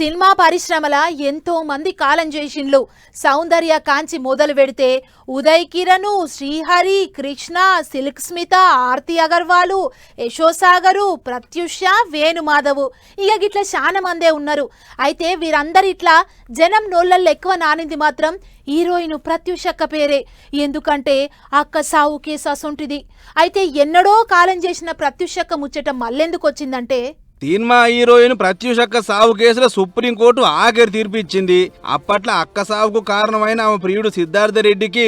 Cinema పరిశ్రమల ఎంతో మంది కాలం చేసిండ్లు. సౌందర్య కాంచి మొదలు పెడితే ఉదయ్ కిరణ్ శ్రీహరి కృష్ణ సిల్క్ స్మిత ఆర్తి అగర్వాలు యశోసాగరు ప్రత్యుష వేణుమాధవ్. ఇక గిట్ల చాలా మందే ఉన్నారు. అయితే వీరందరి ఇట్లా జనం నోళ్ళల్లో ఎక్కువ నానింది మాత్రం హీరోయిన్ ప్రత్యుషక్క పేరే. ఎందుకంటే అక్క సావు కేసు అసొంటిది. అయితే ఎన్నడో కాలం చేసిన ప్రత్యుషక్క ముచ్చట మళ్ళెందుకు వచ్చిందంటే తీన్మా హీరోయిన్ ప్రత్యూషక్క సావు కేసులో సుప్రీంకోర్టు ఆఖరి తీర్పు ఇచ్చింది అప్పట్లో అక్క సావుకు కారణమైన ఆమె ప్రియుడు సిద్ధార్థ రెడ్డికి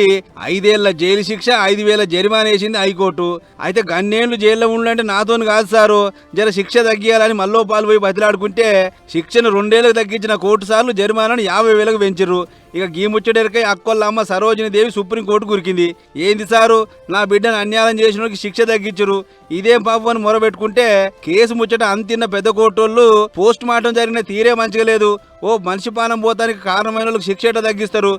ఐదేళ్ళ జైలు శిక్ష ఐదు వేల జరిమానా వేసింది హైకోర్టు. అయితే గన్నేళ్ళు జైల్లో ఉండాలంటే నాతోని కాదు సారు. జర శిక్ష తగ్గియాలని మల్లో పాలు పోయి బతిలాడుకుంటే శిక్షను రెండేళ్ళకు తగ్గించిన కోర్టు సార్లు జరిమానాను యాభై వేలకు పెంచరు ఇక గీ ముచ్చటెరకై అక్కొల్ల అమ్మ సరోజిని దేవి సుప్రీంకోర్టు గురికింది. ఏంది సారు? నా బిడ్డను అన్యాయం చేసిన శిక్ష తగ్గించరు ఇదేం పాపం అని మొరబెట్టుకుంటే కేసు ముచ్చట అంతిన అంతిన్న పెద్ద కోర్టోళ్ళు పోస్ట్ మార్టం జరిగిన తీరే మంచిగా లేదు. ఓ మనిషి పానం పోతానికి కారణమైన వాళ్ళకి శిక్ష తగ్గిస్తారు?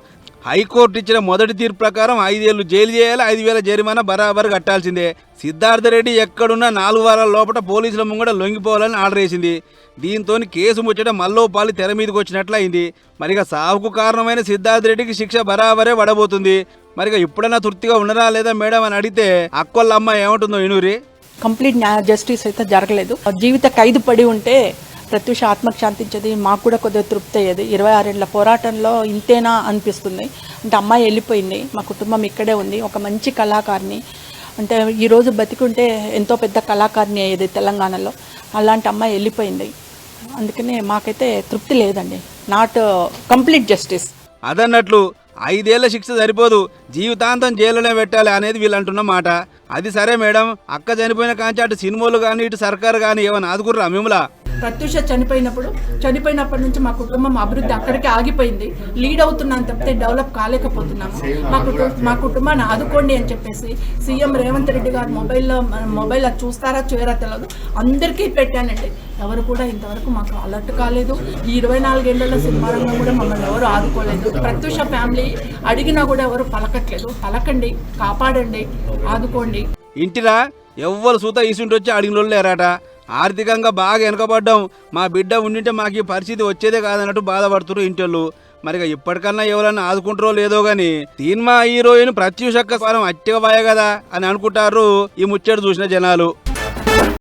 హైకోర్టు ఇచ్చిన మొదటి తీర్పు ప్రకారం ఐదేళ్ళు జైలు చేయాలి ఐదు వేల జరిమానా బరాబర్ కట్టాల్సిందే. సిద్ధార్థ రెడ్డి ఎక్కడున్నా నాలుగు వారాల లోపల పోలీసుల ముంగట లొంగిపోవాలని ఆర్డర్ వేసింది. దీంతో కేసు ముచ్చట మల్లోపాలి తెర మీదకి వచ్చినట్లు అయింది. మరిగా సావుకు కారణమైన సిద్ధార్థ రెడ్డికి శిక్ష బరాబరే పడబోతుంది. మరిగా ఇప్పుడన్నా తృప్తిగా ఉండరా లేదా మేడం అని అడిగితే అక్కొల్ల అమ్మ ఏమంటుందో ఇనూరి కంప్లీట్ న్యాయ జస్టిస్ అయితే జరగలేదు. జీవిత ఖైదు పడి ఉంటే ప్రత్యూష ఆత్మకు శాంతించేది మాకు కూడా కొద్దిగా తృప్తి అయ్యేది. ఇరవై ఆరేళ్ళ పోరాటంలో ఇంతేనా అనిపిస్తుంది. అంటే అమ్మాయి వెళ్ళిపోయింది మా కుటుంబం ఇక్కడే ఉంది. ఒక మంచి కళాకారిని అంటే ఈరోజు బతికుంటే ఎంతో పెద్ద కళాకారిణి అయ్యేది తెలంగాణలో. అలాంటి అమ్మాయి వెళ్ళిపోయింది. అందుకనే మాకైతే తృప్తి లేదండి. నాట్ కంప్లీట్ జస్టిస్ అదన్నట్లు ఐదేళ్ళ శిక్ష సరిపోదు జీవితాంతం జైల్లోనే పెట్టాలి అనేది వీళ్ళు అంటున్న మాట. అది సరే మేడం అక్క చనిపోయిన కాంచి అటు సినిమాలు కానీ ఇటు సర్కారు కానీ ఏమైనా ఆదుకుర్రా మిమ్మలా ప్రత్యూష చనిపోయినప్పుడు చనిపోయినప్పటి నుంచి మా కుటుంబం అభివృద్ధి అక్కడికే ఆగిపోయింది. లీడ్ అవుతున్నాను తప్పితే డెవలప్ కాలేకపోతున్నాము. మా కుటుంబ మా కుటుంబాన్ని ఆదుకోండి అని చెప్పేసి సీఎం రేవంత్ రెడ్డి గారు మొబైల్లో మొబైల్ అది చూస్తారా చేయరా తెలియదు అందరికీ పెట్టానండి. ఎవరు కూడా ఇంతవరకు మాకు అలర్ట్ కాలేదు. ఈ ఇరవై నాలుగేళ్ళలో సినిమా రంగం కూడా మమ్మల్ని ఎవరు ఆదుకోలేదు. ప్రత్యూష ఫ్యామిలీ అడిగినా కూడా ఎవరు పలకట్లేదు. పలకండి కాపాడండి ఆదుకోండి. ఇంటిరా ఎవ్వరు సూత ఈసుంటి వచ్చి అడిగిన లేరాట? ఆర్థికంగా బాగా వెనకబడ్డాం. మా బిడ్డ ఉండింటే మాకు ఈ పరిస్థితి వచ్చేదే కాదన్నట్టు బాధపడుతున్నారు ఇంటోళ్ళు. మరి ఇప్పటికన్నా ఎవరన్నా ఆదుకుంటారో లేదో గాని సినిమా హీరోయిన్ ప్రత్యూషక్క స్వరం అట్టిగా కదా అని అనుకుంటారు ఈ ముచ్చట చూసిన జనాలు.